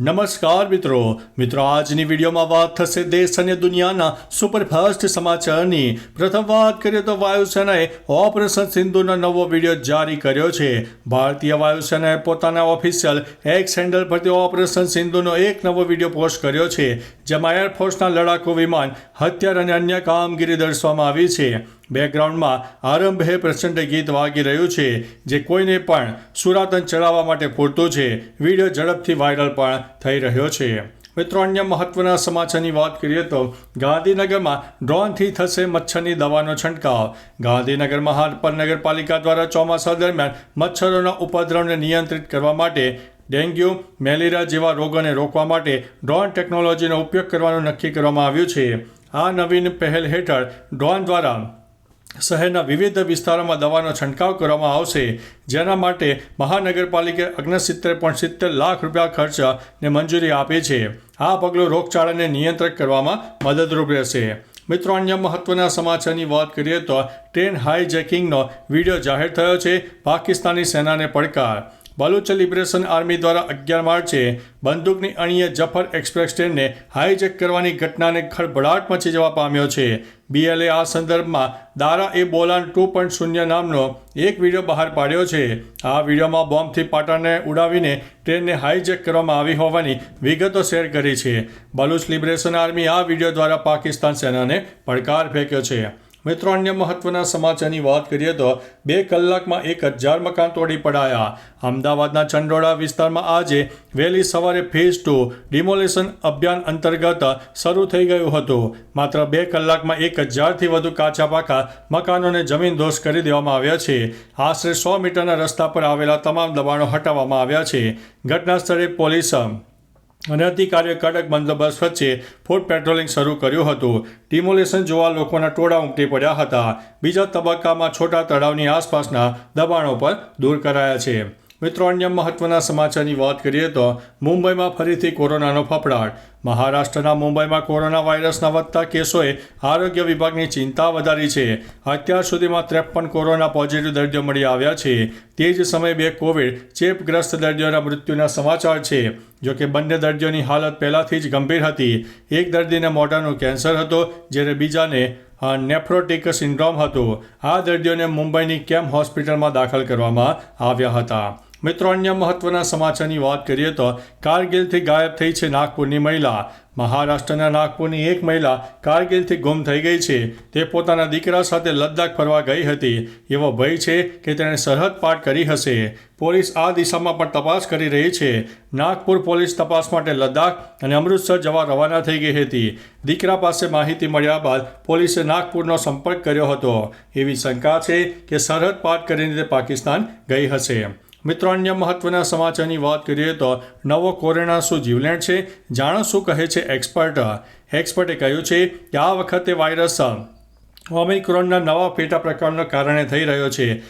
નમસ્કાર મિત્રો. મિત્રો, આજની વિડીયોમાં વાત થશે દેશ અને દુનિયાના સુપરફાસ્ટ સમાચારની. પ્રથમ વાત કરીએ તો વાયુસેનાએ ઓપરેશન સિંધુનો નવો વીડિયો જારી કર્યો છે. ભારતીય વાયુસેનાએ પોતાના ઓફિશિયલ એક્સ હેન્ડલ પરથી ઓપરેશન સિંધુનો એક નવો વીડિયો પોસ્ટ કર્યો છે, જેમાં એરફોર્સના લડાકુ વિમાન, હથિયાર અને અન્ય કામગીરી દર્શાવવામાં આવી છે. બેકગ્રાઉન્ડમાં આરંભે પ્રચંડ ગીત વાગી રહ્યું છે, જે કોઈને પણ સુરાતન ચડાવવા માટે પૂરતું છે. વીડિયો ઝડપથી વાયરલ પણ થઈ રહ્યો છે. મિત્રો, અન્ય મહત્વના સમાચારની વાત કરીએ તો ગાંધીનગરમાં ડ્રોનથી થશે મચ્છરની દવાનો છંટકાવ. ગાંધીનગર નગરપાલિકા દ્વારા ચોમાસા દરમિયાન મચ્છરોના ઉપદ્રવને નિયંત્રિત કરવા માટે ડેન્ગ્યુ, મેલેરિયા જેવા રોગોને રોકવા માટે ડ્રોન ટેકનોલોજીનો ઉપયોગ કરવાનું નક્કી કરવામાં આવ્યું છે. આ નવીન પહેલ હેઠળ ડ્રોન દ્વારા શહેરના વિવિધ વિસ્તારોમાં દવાનો છંટકાવ કરવામાં આવશે, જેના માટે મહાનગરપાલિકાએ અગ્નસિત્તેર પોઈન્ટ સિત્તેર લાખ રૂપિયા ખર્ચને મંજૂરી આપી છે. આ પગલું રોગચાળાને નિયંત્રિત કરવામાં મદદરૂપ રહેશે. મિત્રો, અન્ય મહત્વના સમાચારની વાત કરીએ તો ટ્રેન હાઈજેકિંગનો વીડિયો જાહેર થયો છે. પાકિસ્તાની સેનાને પડકાર બલુચ લિબરેશન આર્મી દ્વારા અગિયાર માર્ચે બંદૂકની અણીએ જફર એક્સપ્રેસ ટ્રેનને હાઈજેક કરવાની ઘટનાને ખળભળાટ મચી જવા પામ્યો છે. બીએલએ આ સંદર્ભમાં દારા એ બોલાન ટુ પોઈન્ટ શૂન્ય નામનો એક વીડિયો બહાર પાડ્યો છે. આ વિડીયોમાં બોમ્બથી પાટાને ઉડાવીને ટ્રેનને હાઈજેક કરવામાં આવી હોવાની વિગતો શેર કરી છે. બલુચ લિબરેશન આર્મી આ વીડિયો દ્વારા પાકિસ્તાન સેનાને પડકાર ફેંક્યો છે. મિત્રો, અન્ય મહત્વના સમાચારની વાત કરીએ તો બે કલાકમાં એક હજાર મકાન તોડી પડાયા. અમદાવાદના ચંડોળા વિસ્તારમાં આજે વહેલી સવારે ફેઝ ટુ ડિમોલેશન અભિયાન અંતર્ગત શરૂ થઈ ગયું હતું. માત્ર બે કલાકમાં એક હજારથી વધુ કાચા પાકા મકાનોને જમીન દોષ કરી દેવામાં આવ્યા છે. આશરે સો મીટરના રસ્તા પર આવેલા તમામ દબાણો હટાવવામાં આવ્યા છે. ઘટના સ્થળે પોલીસ અને અધિકારીઓએ કડક બંદોબસ્ત વચ્ચે ફૂડ પેટ્રોલિંગ શરૂ કર્યું હતું. ડિમોલેશન જોવા લોકોના ટોળા ઉમટી પડ્યા હતા. બીજા તબક્કામાં છોટા તળાવની આસપાસના દબાણો પર દૂર કરાયા છે. મિત્રો, અન્ય મહત્વના સમાચારની વાત કરીએ તો મુંબઈમાં ફરીથી કોરોનાનો ફફડાટ. મહારાષ્ટ્રના મુંબઈમાં કોરોના વાયરસના વધતા કેસોએ આરોગ્ય વિભાગની ચિંતા વધારી છે. અત્યાર સુધીમાં ત્રેપન કોરોના પોઝિટિવ દર્દીઓ મળી આવ્યા છે. તે જ સમયે બે કોવિડ ચેપગ્રસ્ત દર્દીઓના મૃત્યુના સમાચાર છે. જોકે બંને દર્દીઓની હાલત પહેલાંથી જ ગંભીર હતી. એક દર્દીને મોઢાનું કેન્સર હતો, જ્યારે બીજાને નેફ્રોટિક સિન્ડ્રોમ હતો. આ દર્દીઓને મુંબઈની કેમ હોસ્પિટલમાં દાખલ કરવામાં આવ્યા હતા. મિત્રો, અન્ય મહત્વના સમાચારની વાત કરીએ તો કારગિલથી ગાયબ થઈ છે નાગપુરની મહિલા. મહારાષ્ટ્રના નાગપુરની એક મહિલા કારગિલથી ગુમ થઈ ગઈ છે. તે પોતાના દીકરા સાથે લદ્દાખ ફરવા ગઈ હતી. એવો ભય છે કે તેણે સરહદ પાર કરી હશે. પોલીસ આ દિશામાં પણ તપાસ કરી રહી છે. નાગપુર પોલીસ તપાસ માટે લદ્દાખ અને અમૃતસર જવા રવાના થઈ ગઈ હતી. દીકરા પાસે માહિતી મળ્યા બાદ પોલીસે નાગપુરનો સંપર્ક કર્યો હતો. એવી શંકા છે કે સરહદ પાર કરીને તે પાકિસ્તાન ગઈ હશે. મિત્રો, અન્ય મહત્વના સમાચારની વાત કરીએ તો નવો કોરોના શું જીવલેણ છે? જાણો શું કહે છે એક્સપર્ટ? એક્સપર્ટે કહ્યું છે કે આ વખતે વાયરસ ઓમિક્રોનના નવા પેટા પ્રકારના કારણે થઈ રહ્યો છે.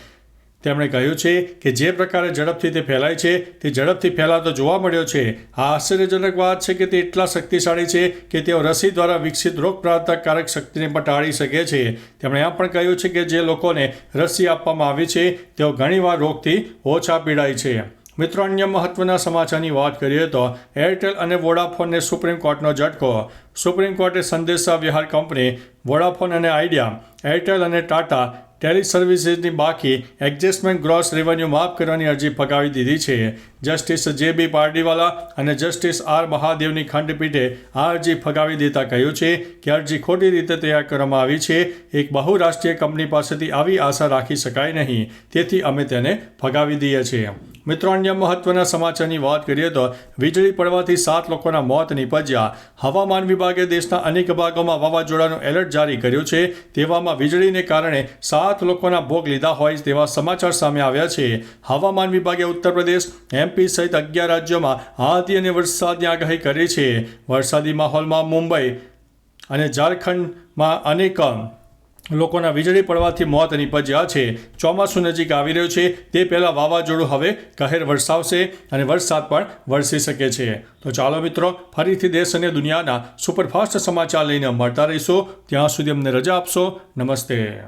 તેમણે કહ્યું છે કે જે પ્રકારે ઝડપથી તે ફેલાય છે, તે ઝડપથી ફેલાતો જોવા મળ્યો છે. આ આશ્ચર્યજનક વાત છે કે તે એટલા શક્તિશાળી છે કે તેઓ રસી દ્વારા વિકસિત રોગપ્રાંતકારક શક્તિને પણ ટાળી શકે છે. તેમણે એમ પણ કહ્યું છે કે જે લોકોને રસી આપવામાં આવી છે, તેઓ ઘણીવાર રોગથી ઓછા પીડાય છે. મિત્રો, અન્ય મહત્વના સમાચારની વાત કરીએ તો એરટેલ અને વોડાફોનને સુપ્રીમ કોર્ટનો ઝટકો. સુપ્રીમ કોર્ટે સંદેશા વ્યવહાર કંપની વોડાફોન અને આઈડિયા, એરટેલ અને ટાટા ટેલી સર્વિસીસની બાકી એડજસ્ટમેન્ટ ગ્રોસ રેવન્યુ માફ કરવાની અરજી ફગાવી દીધી છે. જસ્ટિસ જે બી પારડીવાલા અને જસ્ટિસ આર મહાદેવની ખંડપીઠે આ અરજી ફગાવી દેતા કહ્યું છે કે અરજી ખોટી રીતે તૈયાર કરવામાં આવી છે. એક બહુરાષ્ટ્રીય કંપની પાસેથી આવી આશા રાખી શકાય નહીં. તેથી અમે તેને ફગાવી દઈએ છીએ. મિત્રો, અન્ય મહત્વના સમાચારની વાત કરીએ તો વીજળી પડવાથી સાત લોકોના મોત નીપજ્યા. હવામાન વિભાગે દેશના અનેક ભાગોમાં વાવાઝોડાનું એલર્ટ જારી કર્યું છે. તેવામાં વીજળીને કારણે સાત લોકોના ભોગ લીધા હોય તેવા સમાચાર સામે આવ્યા છે. હવામાન વિભાગે ઉત્તર પ્રદેશ એમપી સહિત અગિયાર રાજ્યોમાં હાથી અને વરસાદની આગાહી કરી છે. વરસાદી માહોલમાં મુંબઈ અને ઝારખંડમાં અનેક લોકોના વીજળી પડવાથી મોત નીપજ્યા છે. ચોમાસું નજીક આવી રહ્યું છે. તે પહેલાં વાવાઝોડું હવે કહેર વરસાવશે અને વરસાદ પણ વરસી શકે છે. તો ચાલો મિત્રો, ફરીથી દેશ અને દુનિયાના સુપરફાસ્ટ સમાચાર લઈને મળતા રહીશું. ત્યાં સુધી અમને રજા આપશો. નમસ્તે.